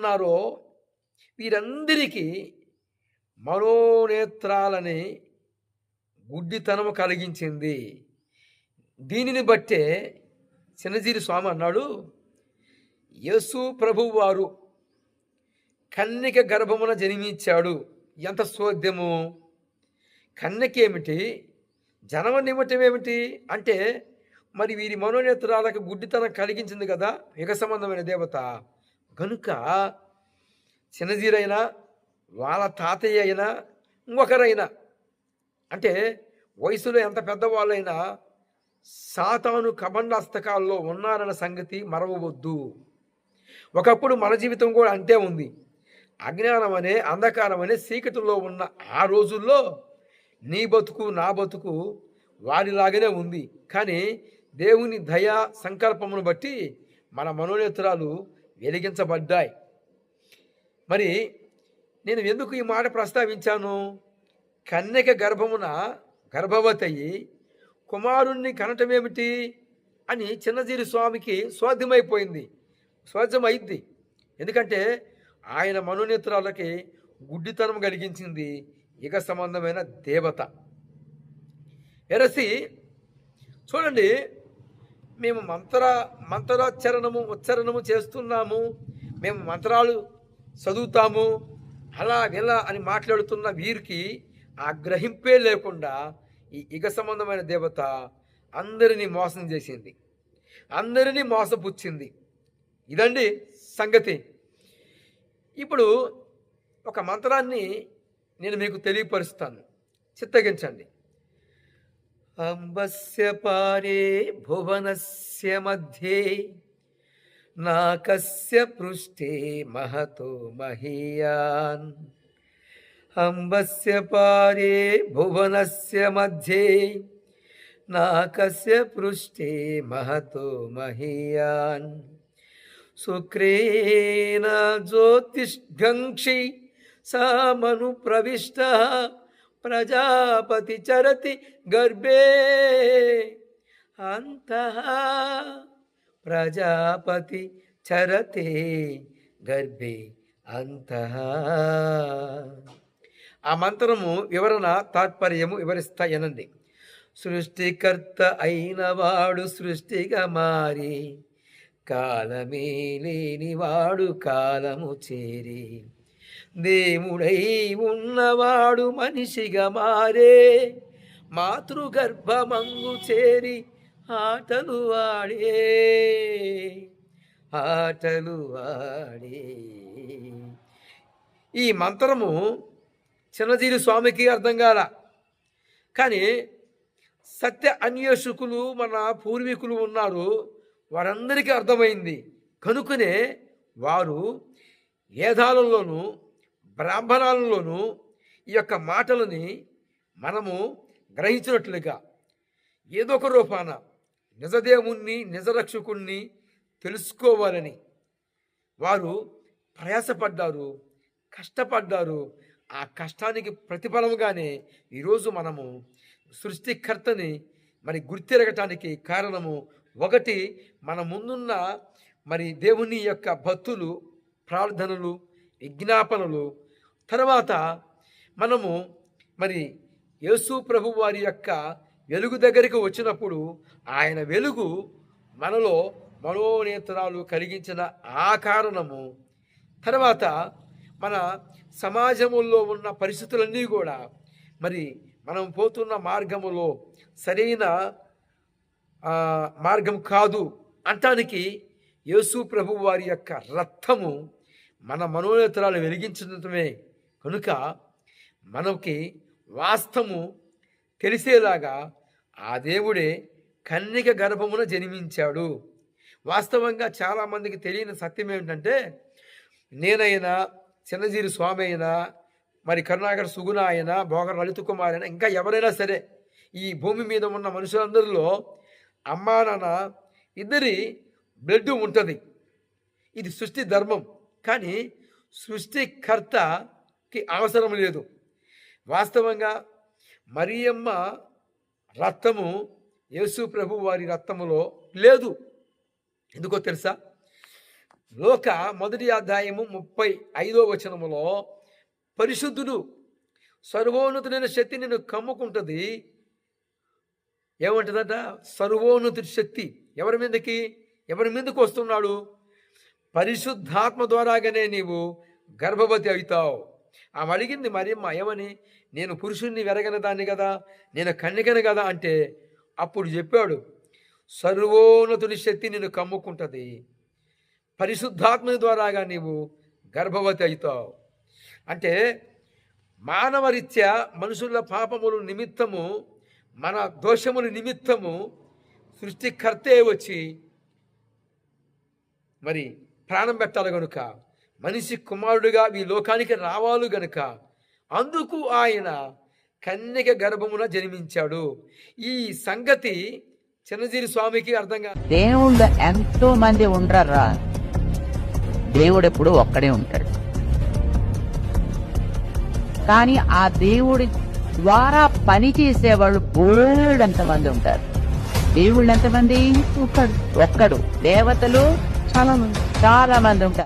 ఉన్నారో వీరందరికీ మనోనేత్రాలని గుడ్డితనము కలిగించింది. దీనిని బట్టే చిన్నజీరి స్వామి అన్నాడు యేసు ప్రభువు వారు కన్నిక గర్భమున జన్మించాడు. ఎంత సోద్యము కన్నెకేమిటి జనమ నిమిటం ఏమిటి అంటే మరి వీరి మనోనేత్రాలకు గుడ్డితనం కలిగించింది కదా యుగ సంబంధమైన దేవత. కనుక చిన్నజీరైనా వాళ్ళ తాతయ్య అయినా ఇంకొకరైనా అంటే వయసులో ఎంత పెద్దవాళ్ళైనా సాతాను కబండాస్తకాల్లో ఉన్నారన్న సంగతి మరవవద్దు. ఒకప్పుడు మన జీవితం కూడా అంతే ఉంది. అజ్ఞానం అనే అంధకారం అనే సీకటిలో ఉన్న ఆ రోజుల్లో నీ బతుకు నా బతుకు వారిలాగానే ఉంది. కానీ దేవుని దయా సంకల్పమును బట్టి మన మనోనేత్రాలు వెలిగించబడ్డాయి. మరి నేను ఎందుకు ఈ మాట ప్రస్తావించాను? కన్యక గర్భమున గర్భవతి కుమారుణ్ణి కనటమేమిటి అని చిన్నజీరి స్వామికి స్వాధ్యమైపోయింది స్వాధ్యమైంది ఎందుకంటే ఆయన మనోనేత్రాలకి గుడ్డితనం కలిగించింది ఇక సంబంధమైన దేవత. ఎరసి చూడండి మేము మంత్ర మంత్రోచ్చరణము ఉచ్చరణము చేస్తున్నాము. మేము మంత్రాలు చదువుతాము. అలా ఇలా అని మాట్లాడుతున్న వీరికి ఆ గ్రహింపే లేకుండా ఈ ఇగ సంబంధమైన దేవత అందరినీ మోసం చేసింది. అందరినీ మోసపుచ్చింది. ఇదండి సంగతి. ఇప్పుడు ఒక మంత్రాన్ని నేను మీకు తెలియపరుస్తాను. చిత్తగించండి. अम्बस्य पारे भुवनस्य मध्ये, नाकस्य पृष्ठे महतो महीयान्। अम्बस्य पारे भुवनस्य मध्ये, नाकस्य पृष्ठे महतो महीयान्। शुक्रेण ज्योतिष्घङ्क्षि सा मनुप्रविष्टः ప్రజాపతి చరతి గర్భే. అంతః ప్రజాపతి చరతే గర్భే. అంతః ఆ మంత్రము వివరణ తాత్పర్యము వివరిస్తా ఎనండి సృష్టికర్త అయినవాడు సృష్టిగా మారి కాలమే లేనివాడు కాలము చేరి. దేవుడై ఉన్నవాడు మనిషిగా మారే మాతృగర్భమంగు చేరి ఆటలు ఆడే ఆటలు ఆడే ఈ మంత్రము చిన్నజీరి స్వామికి అర్థం కాల కానీ సత్య అన్వేషకులు మన పూర్వీకులు ఉన్నారు వారందరికీ అర్థమైంది. కనుకనే వారు వేదాలలోనూ బ్రాహ్మణాలలోనూ ఈ యొక్క మాటలని మనము గ్రహించినట్లుగా ఏదో ఒక రూపాన నిజదేవుణ్ణి నిజరక్షకుణ్ణి తెలుసుకోవాలని వారు ప్రయాసపడ్డారు కష్టపడ్డారు. ఆ కష్టానికి ప్రతిఫలముగానే ఈరోజు మనము సృష్టికర్తని మరి గుర్తిరగటానికి కారణము ఒకటి మన ముందున్న మరి దేవుని యొక్క భక్తులు ప్రార్థనలు విజ్ఞాపనలు. తర్వాత మనము మరి యేసు ప్రభు వారి యొక్క వెలుగు దగ్గరికి వచ్చినప్పుడు ఆయన వెలుగు మనలో మనోనేతరాలు కలిగించిన ఆ కారణము. తర్వాత మన సమాజముల్లో ఉన్న పరిస్థితులన్నీ కూడా మరి మనం పోతున్న మార్గములో సరైన మార్గం కాదు అంటానికి యేసు ప్రభు వారి యొక్క రక్తము మన మనోనేతరాలు వెలిగించడమే కనుక మనకి వాస్తవము తెలిసేలాగా ఆ దేవుడే కన్నిక గర్భమున జన్మించాడు. వాస్తవంగా చాలామందికి తెలియని సత్యం ఏమిటంటే నేనైనా చిన్నజీరి స్వామి అయినా మరి కరుణాకర్ సుగుణ అయినా భోగర్ లలిత కుమార్ అయినా ఇంకా ఎవరైనా సరే ఈ భూమి మీద ఉన్న మనుషులందరిలో అమ్మా నాన్న ఇద్దరి బ్లడ్ ఉంటుంది. ఇది సృష్టి ధర్మం. కానీ సృష్టికర్తకి అవసరం లేదు. వాస్తవంగా మరియమ్మ రక్తము యేసు ప్రభు వారి రక్తములో లేదు. ఎందుకో తెలుసా? లోక మొదటి అధ్యాయము ముప్పై ఐదో వచనములో పరిశుద్ధుడు సర్వోన్నతుడైన శక్తి నిన్ను కమ్ముకుంటుంది. ఏమంటుందట? సర్వోన్నతుడి శక్తి ఎవరి మీదకి? ఎవరి మీదకి వస్తున్నాడు? పరిశుద్ధాత్మ ద్వారాగానే నీవు గర్భవతి అవుతావు. ఆమె అడిగింది మరియమ్మ ఏమని? నేను పురుషుణ్ణి వెరగని దాన్ని కదా? నేను కన్నికను కదా? అంటే అప్పుడు చెప్పాడు సర్వోన్నతుని శక్తి నిన్ను కమ్ముకుంటుంది. పరిశుద్ధాత్మ ద్వారాగా నీవు గర్భవతి అవుతావు. అంటే మానవరీత్యా మనుషుల పాపములు నిమిత్తము మన దోషముల నిమిత్తము సృష్టికర్తే వచ్చి మరి ప్రాణం పెట్టాలి గనుక. మనిషి కుమారుడిగా ఈ లోకానికి రావాలి గనుక. అందుకు ఆయన కన్యక గర్భమున జన్మించాడు. ఈ సంగతి చిన్నజీరి స్వామికి అర్థం కాదు. దేవుళ్ళు ఎంతో మంది ఉండరా? దేవుడు ఎప్పుడు ఒక్కడే ఉంటాడు. కానీ ఆ దేవుడి ద్వారా పని చేసేవాళ్ళు బోల్డ్ ఎంతమంది ఉంటారు. దేవుళ్ళు ఎంతమంది? ఒక్కడు. ఒక్కడు. దేవతలు చాలా మంది చాలా మంది ఉంటారు